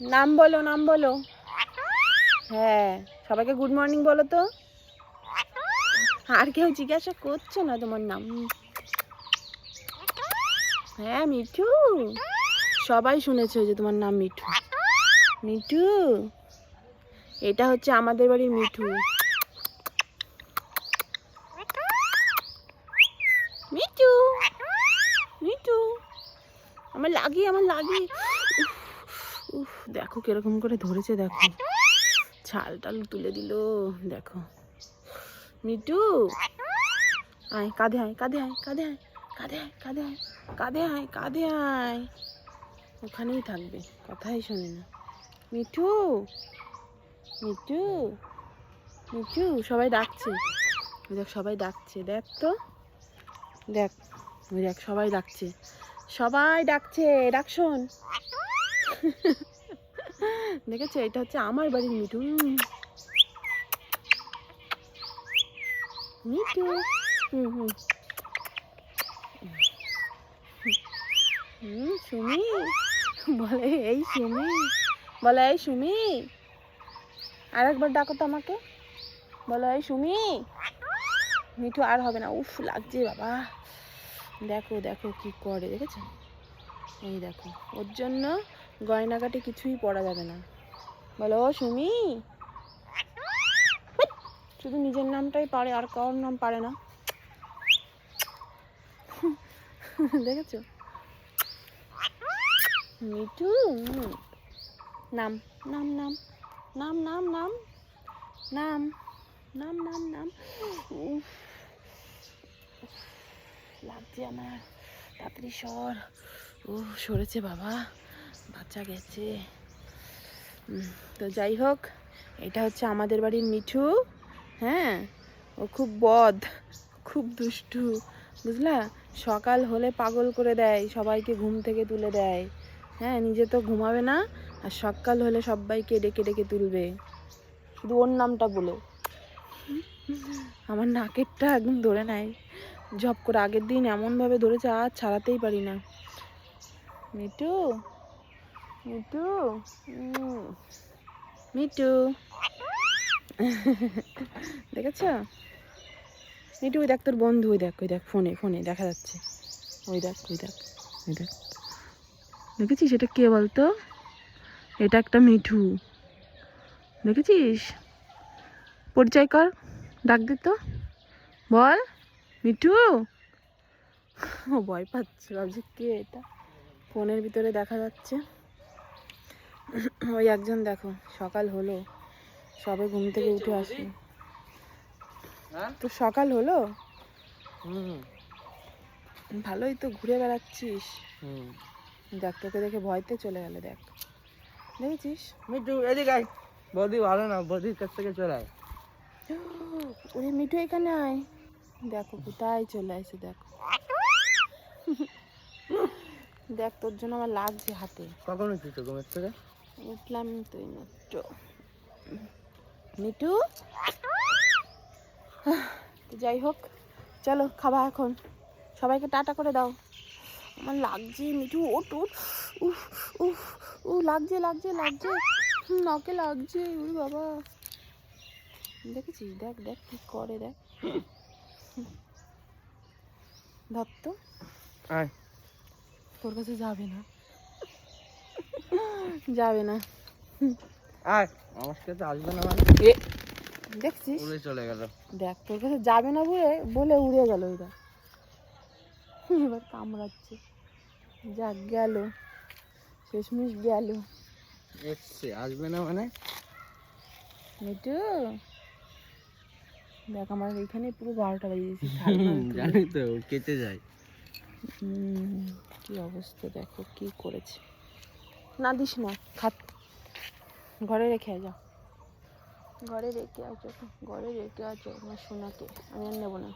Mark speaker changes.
Speaker 1: নাম বলো নাম বলো। হ্যাঁ সবাইকে গুড মর্নিং বলো তো। আর কেউ জিজ্ঞাসা করছ না তোমার নাম। হ্যাঁ মিঠু। সবাই শুনেছে যে তোমার নাম মিঠু। মিঠু, এটা হচ্ছে আমাদের বাড়ির মিঠু। মিঠু মিঠু। আমার লাগি আমার লাগি। উফ, দেখো কীরকম করে ধরেছে দেখো। ছাল টাল তুলে দিল দেখো। মিটু? আয় কাঁধে আয় কাঁধে আয় কাঁধে আয় কাঁধে আয় কাঁধে আয় কাঁধে আয় কাঁধে আয়। ওখানেই থাকবে কথাই শোনে না। মিঠু মিঠু মিঠু সবাই ডাকছে। দেখ সবাই ডাকছে দেখ তো। দেখ দেখ সবাই ডাকছে। সবাই ডাকছে ডাক শোন। দেখেছ? এটা হচ্ছে আমার বাড়ির মিঠু। মিঠু। হুম হুম। হুম সুমি। বলে, এই সুমি। বলে, এই সুমি। আর একবার ডাকো তো আমাকে। বলো, এই সুমি। মিঠু আর হবে না। উফ, লাগছে বাবা। দেখো দেখো কি করে, দেখেছ? এই দেখো, ওর জন্য গয়নাগাটি কিছুই পরা যাবে না। বলো, সুমি? শুধু নিজের নামটাই পারে, আর কারোর নাম পারে না। দেখেছ? মিঠু নাম নাম নাম নাম নাম নাম নাম নাম নাম নাম। লাগছে আমার। তাড়াতাড়ি সর। ও সরেছে বাবা। বাচ্চা গেছে। তো যাই হোক, এটা হচ্ছে আমাদের বাড়ির মিঠু হ্যাঁ? ও খুব বদ, খুব দুষ্টু, বুঝলা? সকাল হলে পাগল করে দেয়, সবাইকে ঘুম থেকে তুলে দেয়। হ্যাঁ নিজে তো ঘুমাবে না, আর সকাল হলে সবাইকে ডেকে ডেকে তুলবে। শুধু ওর নামটা বলে। আমার নাকেরটা একদম ধরে নেয় জব করে আগের দিন এমনভাবে ধরেছে, আর ছাড়াতেই পারি না। মিটু মিটু মিটু দেখেছ? মিটু ওই দেখ তোর বন্ধু ওই দেখ ওই দেখ ফোনে ফোনে দেখা যাচ্ছে। ওই দেখ ওই দেখ ওই দেখ। দেখেছিস এটা কে বলতো? এটা একটা মিঠু। দেখেছিস? পরিচয় কর ডাক দে তো। বল মিঠু? ও ভয় পাচ্ছে ভাবছি কে এটা? ফোনের ভিতরে দেখা যাচ্ছে। ওই একজন দেখো সকাল হলো সবে ঘুম থেকে উঠে আসলো।
Speaker 2: হ্যাঁ?
Speaker 1: তো সকাল হলো?
Speaker 2: হুম
Speaker 1: ভালোই তো ঘুরে বেড়াচ্ছিস।
Speaker 2: হুম।
Speaker 1: দেখ তোকে দেখে ভয়তে চলে গেল দেখ। দেখেছিস?
Speaker 2: মিঠু এদিকে আয়। বৌদি ভালো না বৌদির কাছ থেকে চলে আয়।
Speaker 1: ওরে মিঠু এখানে আয়। দেখো কোথায় চলে আসে দেখো। দেখ তোর জন্য আমার লাগছে হাতে।
Speaker 2: কখন উঠিস ঘুমের থেকে?
Speaker 1: উঠলাম তুই মাত্র। মিঠু? তো যাই হোক চলো খাবা এখন। সবাইকে টাটা করে দাও। আমার লাগছে মিঠু ওট ওট উফ উফ উ লাগছে লাগছে লাগছে। নাকে লাগছে উই বাবা। দেখেছিস? দেখ দেখ কি করে দেখ। ধর তো। তোর কাছে যাবে না। যাবে না।
Speaker 2: আয় আমার কাছে আসবে না মানে।
Speaker 1: এ দেখছিস?
Speaker 2: উড়ে চলে গেল।
Speaker 1: দেখ তোর কাছে যাবে না বলে বলে উড়ে গেল ওইটা। এবার কামড়াচ্ছে। যাক গেল। শেষমেশ গেল।
Speaker 2: এসছে আসবে না মানে?
Speaker 1: মিটু দেখ আমার এখানে পুরো বারোটা বেজে
Speaker 2: জানি তো কেটে যায়।
Speaker 1: কি অবস্থা দেখো কি করেছে। দিস না, খাত। ঘরে রেখে যাও ঘরে রেখে আছো ঘরে রেখে আছো আমার সোনাকে আমি আর নেব না।